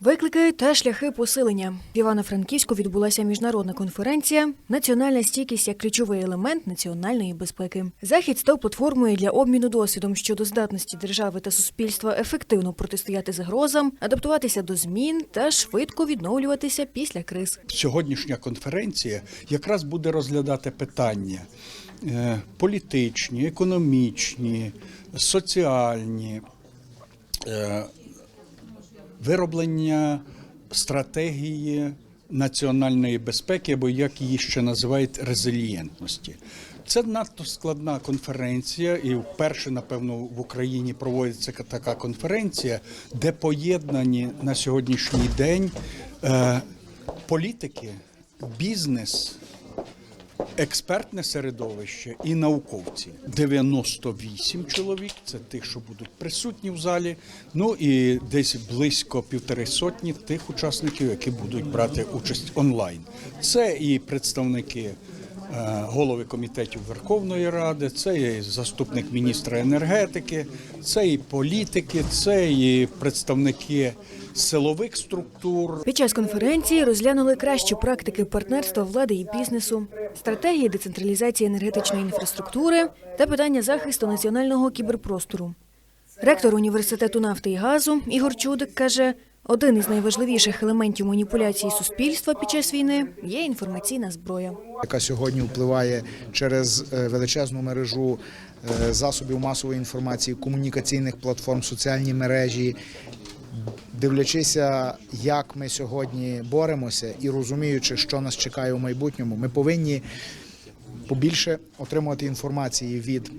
Виклики та шляхи посилення в Івано-Франківську відбулася міжнародна конференція Національна стійкість як ключовий елемент національної безпеки. Захід став платформою для обміну досвідом щодо здатності держави та суспільства ефективно протистояти загрозам, адаптуватися до змін та швидко відновлюватися після криз. Сьогоднішня конференція якраз буде розглядати питання е, політичні, економічні, соціальні, е, вироблення стратегії національної безпеки, або як її ще називають резилієнтності. Це надто складна конференція, і вперше, напевно, в Україні проводиться така конференція, де поєднані на сьогоднішній день е, політики, бізнес, експертне середовище і науковці. 98 чоловік це тих, що будуть присутні в залі. Ну і десь близько півтори сотні тих учасників, які будуть брати участь онлайн. Це і представники. е, Голови комітетів Верховної Ради, це і заступник міністра енергетики, це і політики, це і представники силових структур, Під час конференції розглянули кращі практики партнерства влади і бізнесу, стратегії децентралізації енергетичної інфраструктури та питання захисту національного кіберпростору. Ректор університету нафти і газу Ігор Чудик каже, один із найважливіших елементів маніпуляції суспільства під час війни є інформаційна зброя. яка сьогодні впливає через е, величезну мережу е, засобів масової інформації, комунікаційних платформ, соціальні мережі. Дивлячися, як ми сьогодні боремося і розуміючи, що нас чекає у майбутньому, ми повинні побільше отримувати інформації від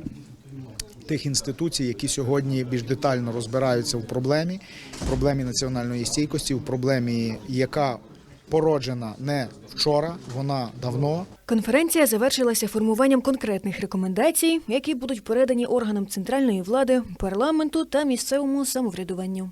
тих інституцій, які сьогодні більш детально розбираються в проблемі, в проблемі національної стійкості, в проблемі, яка породжена не вчора, вона давно. Конференція завершилася формуванням конкретних рекомендацій, які будуть передані органам центральної влади, парламенту та місцевому самоврядуванню.